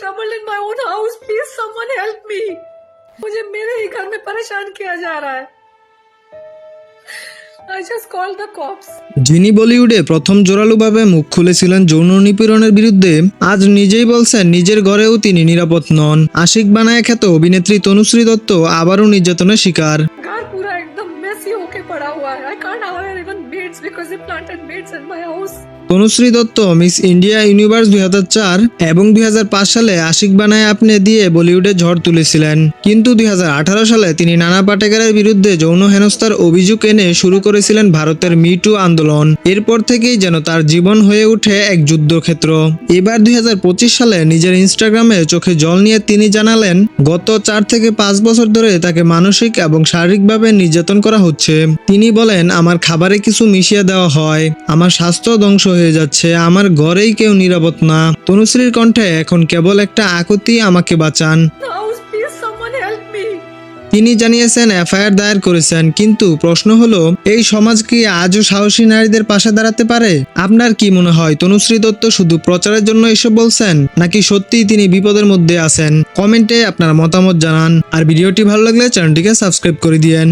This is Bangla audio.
trouble in my own house. Please, someone help me. मुझे मेरे ही घर में परेशान किया जा रहा है I just called the cops. যিনি বলিউডে প্রথম জোরালোভাবে মুখ খুলেছিলেন যৌন নিপীড়নের বিরুদ্ধে আজ নিজেই বলছেন নিজের ঘরেও তিনি নিরাপদ নন আশিক বানায় খ্যাত অভিনেত্রী তনুশ্রী দত্ত আবারও নির্যাতনের শিকার घर पूरा एकदम मेसी होके पड़ा हुआ है I can't hire even maids because they planted maids in my house. Tanushree Dutta, miss India universe দুই হাজার চার এবং দুই হাজার পাঁচ সালে আশিক বানায় আপনি দিয়ে বলিউডে ঝড় তুলেছিলেন। কিন্তু দুই হাজার আঠারো সালে তিনি নানা পাটেকারের বিরুদ্ধে যৌন হেনস্থার অভিযোগ এনে শুরু করেছিলেন ভারতের মিটু আন্দোলন। এরপর থেকেই যেন তার জীবন হয়ে ওঠে এক যুদ্ধক্ষেত্র। এবার দুই হাজার পঁচিশ সালে নিজের ইনস্টাগ্রামে চোখে জল নিয়ে তিনি জানালেন, গত চার থেকে পাঁচ বছর ধরে তাকে মানসিক এবং শারীরিকভাবে নির্যাতন করা হচ্ছে। তিনি বলেন, আমার খাবারে কিছু মিশিয়ে দেওয়া হয়। আমার স্বাস্থ্য ধ্বংস হয়ে যাচ্ছে। আমার ঘরেই কেউ নিরাপদ না। তনুশ্রীর কণ্ঠে এখন কেবল একটা আকুতি আমাকে বাঁচান. তিনি জানিয়েছেন এফআইআর দায়ের করেছেন কিন্তু প্রশ্ন হলো এই সমাজ কি আজও সাহসী নারীদের পাশে দাঁড়াতে পারে? আপনার কি মনে হয় তনুশ্রী দত্ত শুধু প্রচারের জন্য এসব বলছেন নাকি সত্যিই তিনি বিপদের মধ্যে আছেন? কমেন্টে আপনার মতামত জানান আর ভিডিওটি ভালো লাগলে চ্যানেলটিকে সাবস্ক্রাইব করে দিয়েন।